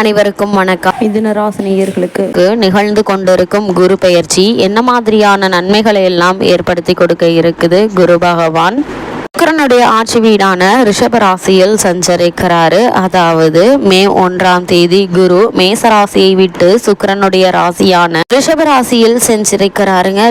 அனைவருக்கும் வணக்கம். மிதுன ராசினியர்களுக்கு நிகழ்ந்து கொண்டிருக்கும் குரு பெயர்ச்சி என்ன மாதிரியான நன்மைகளை எல்லாம் ஏற்படுத்தி கொடுக்க இருக்குது? குரு பகவான். சுக்கிரனுடைய ஆட்சி வீடான ரிஷபராசியில் சஞ்சரிக்கிறாரு. அதாவது மே ஒன்றாம் தேதி குரு மேசராசியை விட்டு சுக்கரனுடைய ராசியான ரிஷபராசியில் செஞ்சிருக்கிறாருங்க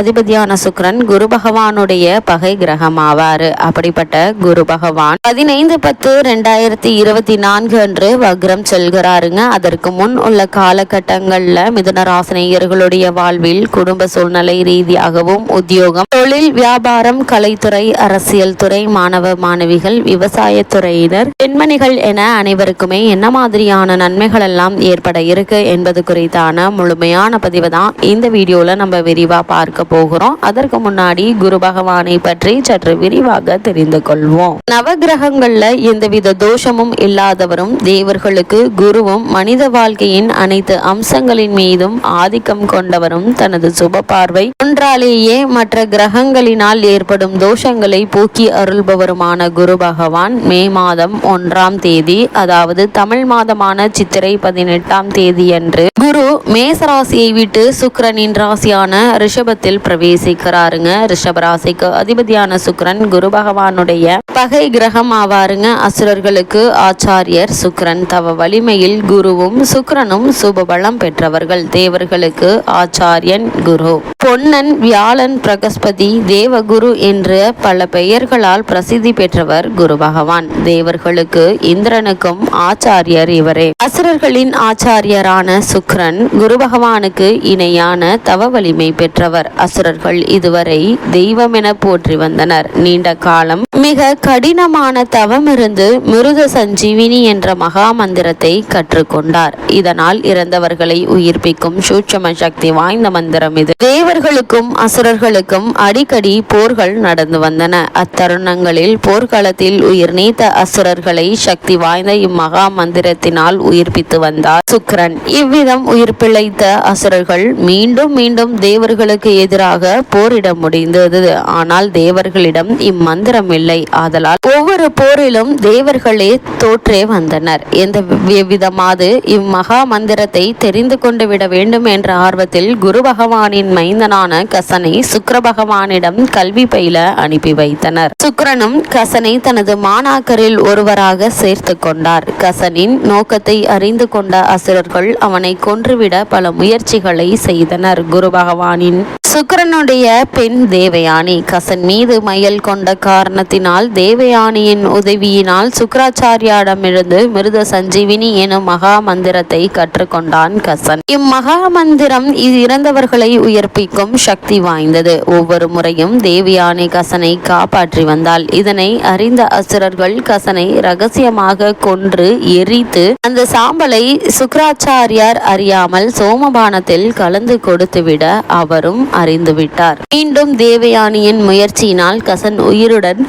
அதிபதியான சுக்கரன் குரு பகவானுடைய பகை கிரகம் ஆவாரு அப்படிப்பட்ட குரு பகவான் பதினைந்து பத்து ரெண்டாயிரத்தி இருபத்தி நான்கு அன்று வக்ரம் செல்கிறாருங்க. அதற்கு முன் உள்ள காலகட்டங்கள்ல மிதுன ராசினியர்களுடைய வாழ்வில் குடும்ப சூழ்நிலை ரீதியாகவும் உத்தியோகம் தொழில் வியாபாரம் கலைத்துறை அரசியல் துறை மாணவ மாணவிகள் விவசாயத்துறையினர் பெண்மணிகள் என அனைவருக்குமே என்ன மாதிரியான நன்மைகள் எல்லாம் ஏற்பட இருக்கு என்பது குறித்தான முழுமையான பதிவு தான் இந்த வீடியோல நம்ம விரிவா பார்க்க போகிறோம். அதற்கு முன்னாடி குரு பகவானை பற்றி சற்று விரிவாக தெரிந்து கொள்வோம். நவகிரகங்கள்ல எந்தவித தோஷமும் இல்லாதவரும் தேவர்களுக்கு குருவும் மனித வாழ்க்கையின் அனைத்து அம்சங்களின் மீதும் ஆதிக்கம் கொண்டவரும் தனது சுப பார்வை. ஒன்றாலேயே மற்ற கிரகங்களினால் ஏற்படும் தோஷங்களை போக்கி அருள்பவருமான குரு பகவான் மே மாதம் ஒன்றாம் தேதி அதாவது தமிழ் மாதமான சித்திரை பதினெட்டாம் தேதியன்று குரு மேச ராசியை விட்டு சுக்கரனின் ராசியான ரிஷபத்தில் பிரவேசிக்கிறாருங்க. ரிஷப ராசிக்கு அதிபதியான சுக்கரன் குரு பகவானுடைய பகை கிரகம் ஆவாருங்க. அசுரர்களுக்கு ஆச்சாரியர் சுக்கரன். தவ வலிமையில் குருவும் சுக்கரனும் சுபபலம் பெற்றவர்கள். தேவர்களுக்கு ஆச்சாரியன் குரு. பொன்னன் வியாழன் பிரகஸ்பதி தேவகுரு என்று பல பெயர்களால் பிரசித்தி பெற்றவர் குரு பகவான். தேவர்களுக்கு இந்திரனுக்கும் ஆச்சாரியர் இவரே. அசுரர்களின் ஆச்சாரியரான சுக்ரன் குரு பகவானுக்கு இணையான தவ வலிமை பெற்றவர். அசுரர்கள் இதுவரை தெய்வம் என போற்றி வந்தனர். நீண்ட காலம் மிக கடினமான தவம் இருந்து மிருத சஞ்சீவினி என்ற மகா மந்திரத்தை கற்றுக்கொண்டார். இதனால் இறந்தவர்களை உயிர்ப்பிக்கும் சூட்சம சக்தி வாய்ந்த மந்திரம் இது. தேவர்களுக்கும் அசுரர்களுக்கும் அடிக்கடி போர்கள் நடந்து வந்தன. அத்தருணங்களில் போர்க்களத்தில் உயிர் நீத்த அசுரர்களை சக்தி வாய்ந்த இம்மகா மந்திரத்தினால் உயிர்ப்பித்து வந்தார் சுக்கிரன். இவ்விதம் உயிர் பிழைத்த அசுரர்கள் மீண்டும் மீண்டும் தேவர்களுக்கு எதிராக போரிட முடிந்தது. ஆனால் தேவர்களிடம் இம்மந்திரம் இல்லை. ஆதலால் ஒவ்வொரு போரிலும் தேவர்களே தோற்றே வந்தனர். எந்த விதமாது இம்மகா மந்திரத்தை தெரிந்து கொண்டு விட வேண்டும் என்ற ஆர்வத்தில் குரு பகவானின் மைந்தனான கசனை சுக்கிர பகவானிடம் கல்வி பயில அனுப்பி வைத்தனர். சுக்கிரனும் கசனை தனது மாணாக்கரில் ஒருவராக சேர்த்து கொண்டார். கசனின் நோக்கத்தை அறிந்து கொண்ட அசுரர்கள் அவனை கொன்றுவிட பல முயற்சிகளை செய்தனர். குரு பகவானின் சுக்கரனுடைய பெண் தேவயானி. கசன் மீது மயல் கொண்ட காரணத்தினால் தேவயானியின் உதவியினால் சுக்கராச்சாரியாடமிருந்து மிருத சஞ்சீவினி எனும் மகா மந்திரத்தை கற்றுக்கொண்டான் கசன். இம்மகா மந்திரம் இறந்தவர்களை உயர்ப்பிக்கும் சக்தி வாய்ந்தது. ஒவ்வொரு முறையும் தேவயானி கசனை காப்பாற்றி வந்தாள். இதனை அறிந்த அசுரர்கள் கசனை ரகசியமாக கொன்று எரித்து அந்த சாம்பலை சுக்கராச்சாரியார் அறியாமல் சோமபானத்தில் கலந்து கொடுத்துவிட அவரும் அறிந்துவிட்டார். மீண்டும் தேவயானியின் முயற்சியினால் கசன் உயிருடன்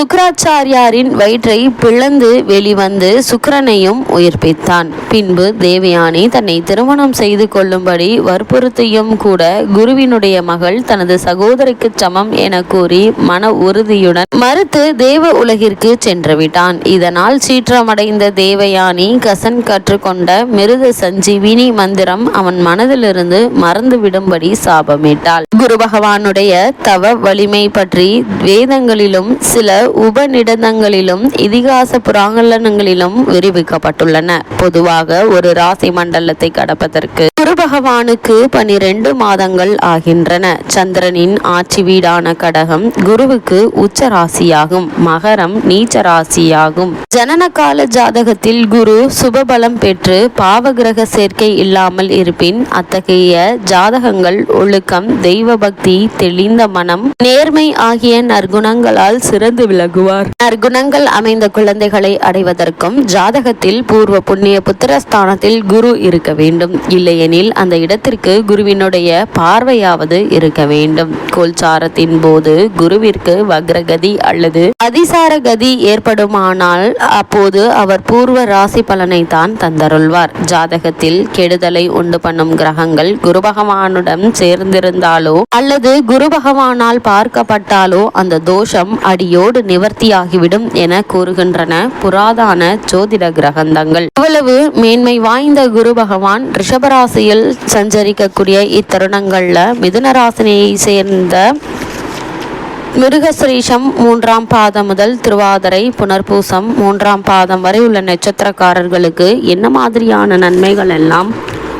சுக்கராச்சாரியாரின் வயிற்றை பிளந்து வெளிவந்து சுக்கரனையும் உயிர்ப்பித்தான். பின்பு தேவயானி தன்னை திருமணம் செய்து கொள்ளும்படி வற்புறுத்தியும் கூட குருவினுடைய மகள் தனது சகோதரிக்கு சமம் என கூறி மன உறுதியுடன் மறுத்து தேவ உலகிற்கு சென்று விட்டான் இதனால் சீற்றமடைந்த தேவயானி கசன் கற்றுக்கொண்ட மிருத சஞ்சீவினி மந்திரம் அவன் மனதிலிருந்து மறந்துவிடும்படி சாபமிட்டாள். குரு பகவானுடைய தவ வலிமை பற்றி வேதங்களிலும் சில உபநிடதங்களிலும் இதிகாச புராணங்களிலும் விரிவிக்கப்பட்டுள்ளன. பொதுவாக ஒரு ராசி மண்டலத்தை கடப்பதற்கு குரு பகவானுக்கு பனிரெண்டு மாதங்கள் ஆகின்றன. சந்திரனின் ஆட்சி வீடான கடகம் குருவுக்கு உச்ச ராசியாகும் மகரம் நீச்ச ராசியாகும் ஜனன கால ஜாதகத்தில் குரு சுபபலம் பெற்று பாவகிரக சேர்க்கை இல்லாமல் இருப்பின் அத்தகைய ஜாதகங்கள் ஒழுக்கம் தெய்வ பக்தி தெளிந்த மனம் நேர்மை ஆகிய நற்குணங்களால் சிறந்து விலகுவார் நற்குணங்கள் அமைந்த குழந்தைகளை அடைவதற்கும் ஜாதகத்தில் பூர்வ புண்ணிய புத்திரஸ்தானத்தில் குரு இருக்க வேண்டும். இல்லையெனில் அந்த இடத்திற்கு குருவினுடைய பார்வையாவது இருக்க வேண்டும். கோல்சாரத்தின் போது குருவிற்கு வக்ரகதி அல்லது அதிசார கதி ஏற்படுமானால் அப்போது அவர் பூர்வ ராசி பலனை தான் தந்தருள்வார். ஜாதகத்தில் கெடுதலை உண்டு பண்ணும் கிரகங்கள் குரு பகவானுடன் சேர்ந்திருந்தாலோ அல்லது குரு பகவானால் பார்க்கப்பட்டாலோ அந்த தோஷம் அடியோடு நிவர்த்தியாகிவிடும் என கூறுகின்றன புராதான ஜோதிட கிரகந்தங்கள். இவ்வளவு மேன்மை வாய்ந்த குரு பகவான் ரிஷபராசியில் சஞ்சரிக்கக்கூடிய இத்தருணங்கள்ல மிதுன ராசினியை சேர்ந்த மிருகசிரீஷம் மூன்றாம் பாதம் முதல் திருவாதிரை புனர்பூசம் மூன்றாம் பாதம் வரை உள்ள நட்சத்திரக்காரர்களுக்கு என்ன மாதிரியான நன்மைகள் எல்லாம்?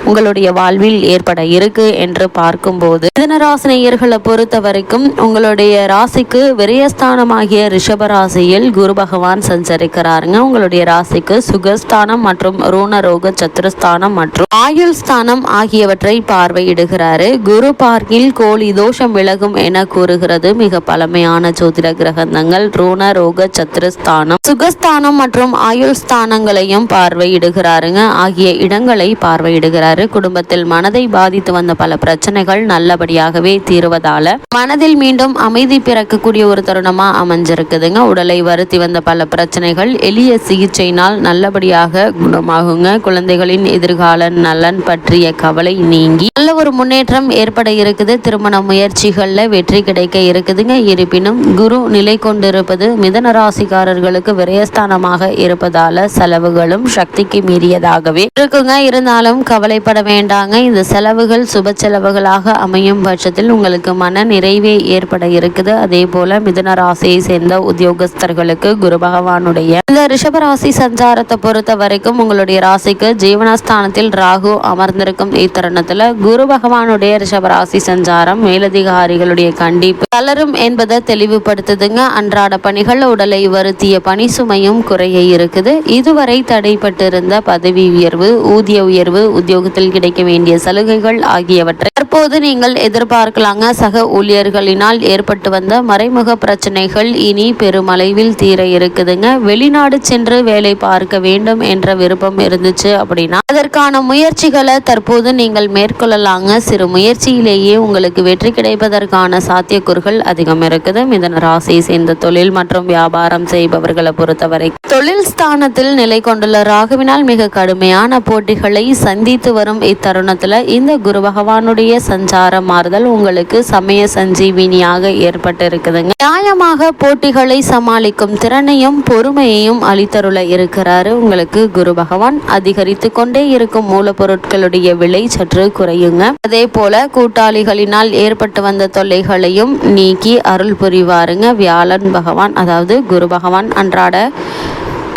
உங்களுடைய வாழ்வில் ஏற்பட இருக்கு என்று பார்க்கும்போது மிதனராசினியர்களை பொறுத்த வரைக்கும் உங்களுடைய ராசிக்கு விரயஸ்தானமாகிய ரிஷப ராசியில் குரு பகவான் சஞ்சரிக்கிறாருங்க. உங்களுடைய ராசிக்கு சுகஸ்தானம் மற்றும் ரோணரோக சத்ருஸ்தானம் மற்றும் ஆயுள் ஸ்தானம் ஆகியவற்றை பார்வையிடுகிறாரு. குரு பார்க்கில் கோழி தோஷம் விலகும் என கூறுகிறது. மிக பழமையான ஜோதிட கிரகந்தங்கள் ரோண ரோக சத்துருஸ்தானம் சுகஸ்தானம் மற்றும் ஆயுள் ஸ்தானங்களையும் பார்வையிடுகிறாருங்க. ஆகிய இடங்களை பார்வையிடுகிறார். சொல்றாரு குடும்பத்தில் மனதை பாதித்து வந்த பல பிரச்சனைகள் நல்லபடியாகவே தீருவதால மனதில் மீண்டும் அமைதி பிறக்கக்கூடிய ஒரு தருணமா அமைஞ்சிருக்குதுங்க. உடலை வருத்தி வந்த பல பிரச்சனைகள் எளிய சிகிச்சையினால் நல்லபடியாக குணமாகுங்க. குழந்தைகளின் எதிர்கால நலன் பற்றிய கவலை நீங்கி நல்ல ஒரு முன்னேற்றம் ஏற்பட இருக்குது. திருமண முயற்சிகள்ல வெற்றி கிடைக்க இருக்குதுங்க. இருப்பினும் குரு நிலை கொண்டிருப்பது மிதன ராசிக்காரர்களுக்கு விரயஸ்தானமாக இருப்பதால செலவுகளும் சக்திக்கு மீறியதாகவே இருக்குங்க. இருந்தாலும் கவலை கவலைப்பட வேண்டாங்க. இந்த செலவுகள் சுப செலவுகளாக அமையும் பட்சத்தில் உங்களுக்கு மன நிறைவே ஏற்பட இருக்குது. அதே போல மிதுன ராசியை சேர்ந்த உத்தியோகஸ்தர்களுக்கு குரு பகவானுடைய இந்த ரிஷபராசி சஞ்சாரத்தை பொறுத்த வரைக்கும் உங்களுடைய ராசிக்கு ஜீவனஸ்தானத்தில் ராகு அமர்ந்திருக்கும் இத்தருணத்துல குரு பகவானுடைய ரிஷபராசி சஞ்சாரம் மேலதிகாரிகளுடைய கண்டிப்பு தளரும் என்பதை தெளிவுபடுத்துதுங்க. அன்றாட பணிகள் உடலை வருத்திய பணி சுமையும் குறைய இருக்குது. இதுவரை தடைப்பட்டிருந்த பதவி உயர்வு ஊதிய உயர்வு உத்தியோக உத்தியோகத்தில் கிடைக்க வேண்டிய சலுகைகள் ஆகியவற்றை தற்போது நீங்கள் எதிர்பார்க்கலாங்க. சக ஊழியர்களினால் ஏற்பட்டு வந்த மறைமுக பிரச்சனைகள் இனி பெருமளவில் தீர இருக்குதுங்க. வெளிநாடு சென்று வேலை பார்க்க வேண்டும் என்ற விருப்பம் இருந்துச்சு அப்படின்னா அதற்கான முயற்சிகளை தற்போது நீங்கள் மேற்கொள்ளலாங்க. சிறு முயற்சியிலேயே உங்களுக்கு வெற்றி கிடைப்பதற்கான சாத்தியக்கூறுகள் அதிகம் இருக்குது. மிதன ராசியை சேர்ந்த தொழில் மற்றும் வியாபாரம் செய்பவர்களை பொறுத்தவரை தொழில் ஸ்தானத்தில் நிலை கொண்டுள்ள ராகுவினால் மிக கடுமையான போட்டிகளை சந்தித்து வரும் இத்தருணத்தில் இந்த குரு பகவானுடைய சஞ்சார மாறுதல் உங்களுக்கு சமய சஞ்சீவினியாக ஏற்பட்டு இருக்குதுங்க நியாயமாக போட்டிகளை சமாளிக்கும் திறனையும் பொறுமையையும் அளித்தருள இருக்கிறாரு. உங்களுக்கு குரு பகவான் அதிகரித்து கொண்டே இருக்கும் மூலப்பொருட்களுடைய விலை சற்று குறையுங்க. அதே போல கூட்டாளிகளினால் ஏற்பட்டு வந்த தொல்லைகளையும் நீக்கி அருள் புரிவாருங்க. வியாழன் பகவான் அதாவது குரு பகவான் அன்றாட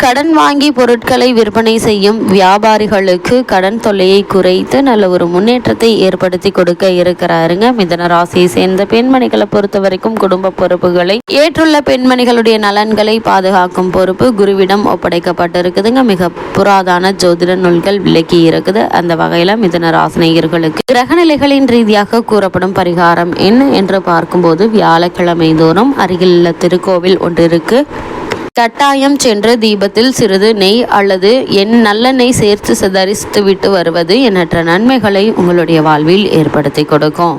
கடன் வாங்கி பொருட்களை விற்பனை செய்யும் வியாபாரிகளுக்கு கடன் தொல்லையை குறைத்து நல்ல ஒரு முன்னேற்றத்தை ஏற்படுத்தி கொடுக்க இருக்கிறாருங்க. மிதன ராசியை சேர்ந்த பெண்மணிகளை பொறுத்த வரைக்கும் குடும்ப பொறுப்புகளை ஏற்றுள்ள பெண்மணிகளுடைய நலன்களை பாதுகாக்கும் பொறுப்பு குருவிடம் ஒப்படைக்கப்பட்டிருக்குதுங்க. மிக புராதான ஜோதிட நூல்கள் விலக்கி இருக்குது. அந்த வகையில மிதன ராசினியர்களுக்கு கிரகநிலைகளின் ரீதியாக கூறப்படும் பரிகாரம் என்ன என்று பார்க்கும்போது வியாழக்கிழமை தோறும் அருகில் திருக்கோவில் ஒன்று இருக்கு. கட்டாயம் சென்று தீபத்தில் சிறிது நெய் அல்லது என் நல்ல நெய் சேர்த்து சிதறித்து விட்டு வருவது எண்ணற்ற நன்மைகளை உங்களுடைய வாழ்வில் ஏற்படுத்தி கொடுக்கும்.